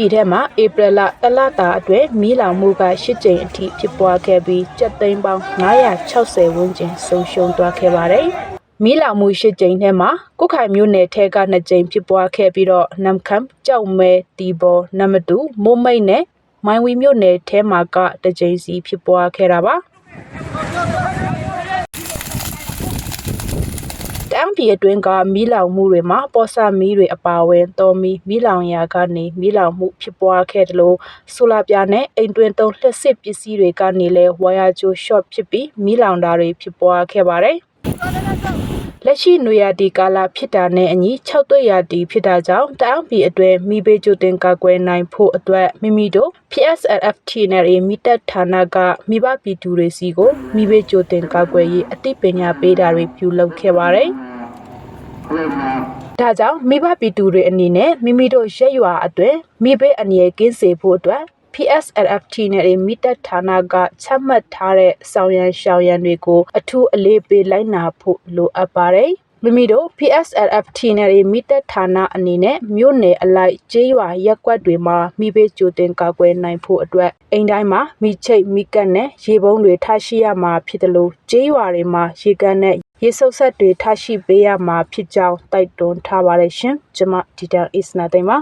ပြည်ထဲမှာဧပြီလတလတာအတွင်းမီးလောင်မှုက၈ကြိမ်အထိဖြစ်ပွားခဲ့ပြီးကြက်သိန်းပေါင်း960ဝန်းကျင်ဆုံးရှုံးသွားခဲ့ပါတယ်။မီးလောင်မှု၈ကြိမ်ထဲမှာကုတ်ခိုင်မြို့နယ်ထဲက2ကြိမ်ဖြစ်ပွားခဲ့ပြီးတော့နမ်ခမ်ကြောက်မဲတီဘောနမတူမိုးမိတ်နဲ့မိုင်းဝီမြို့နယ်ထဲမှာကတစ်ကြိမ်စီဖြစ်ပွားခဲ့တာပါ။ တအံပြည်အတွင်းက မီးလောင်မှုတွေမှာ ပေါ်ဆာမီးတွေအပါအဝင် တော်မီမီးလောင်ရာကနေ မီးလောင်မှုဖြစ်ပွားခဲ့တယ်လို့ဆိုလာပြာနဲ့ အိမ်တွင်းသုံး လျှက်စစ်ပစ္စည်းတွေကနေလည်း ဝါယာကျို ရှော့ဖြစ်ပြီး မီးလောင်တာတွေ ဖြစ်ပွားခဲ့ပါတယ် လက်ရှိနွေရာဒီကာလဖြစ်တာနဲ့အညီ6သွေးရာဒီဖြစ်တာကြောင့်တအံပြည်အတွင်းမိဘေးကျူတင်ကာကွယ်နိုင်ဖို့အတွက်မိမိတို့ PSLFT နဲ့မိတက်ဌာနကမိဘပြည်သူတွေစီကိုမိဘေးကျူတင်ကာကွယ်ရေးအသိပညာပေးတာတွေပြုလုပ်ခဲ့ပါတယ်။ဒါကြောင့်မိဘပြည်သူတွေအနေနဲ့မိမိတို့ရက်ရွာအတွင်းမိဘေးအန္တရာယ်ကင်းစေဖို့အတွက် PSLFT နဲ့မိတက်ဌာနက ချမှတ်ထားတဲ့ဆောင်ရန်ရှောင်ရန်တွေကို အထူးအလေးပေးလိုက်နာဖို့လိုအပ်ပါတယ်။မိမိတို့ PSLFT နဲ့မိတက်ဌာနအနေနဲ့မြို့နယ်အလိုက်ကျေးရွာရက်ကွက်တွေမှာမိဘေးကြိုတင်ကာကွယ်နိုင်ဖို့အတွက်အိမ်တိုင်းမှာမိချိတ်မိကတ်နဲ့ရေပုံးတွေထားရှိရမှာဖြစ်တယ်လို့ကျေးရွာတွေမှာရေကန်နဲ့ရေဆုပ်ဆက်တွေထားရှိပေးရမှာဖြစ်ကြောင်းတိုက်တွန်းထားပါတယ်ရှင်။ကျွန်မဒီတန်အစ်နာသိမ်းပါ